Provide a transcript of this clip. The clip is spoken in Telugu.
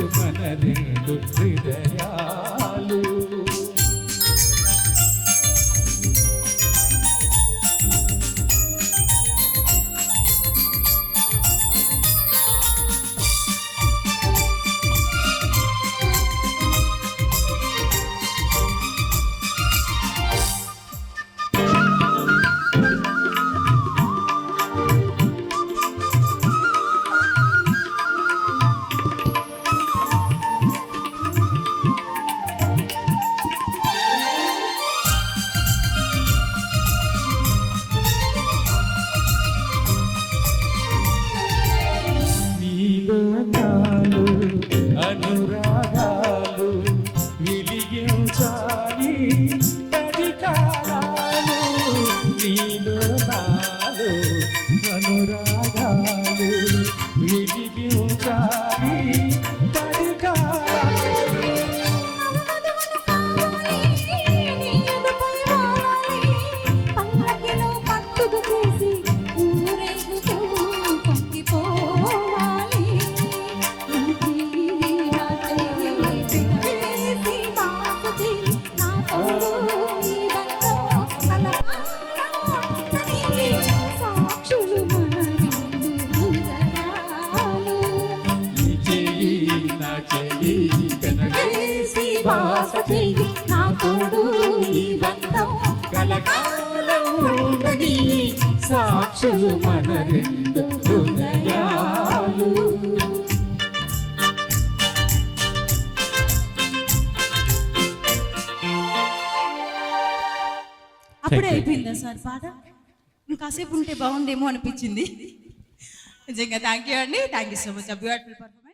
సాక్షులు వెలిగించాలి పది నీలో నాలో అనురాగాలు విడిపించాలి పది కాలాలు సాక్షులు మన రెండు నా తోడు బంధం కలకాలం సాక్షులు అప్పుడే అయిపోయిందా సార్ పాట? ఇంకాసేపు ఉంటే బాగుండేమో అనిపించింది. నిజంగా థ్యాంక్ యూ అండి. Thank you so much beautiful performance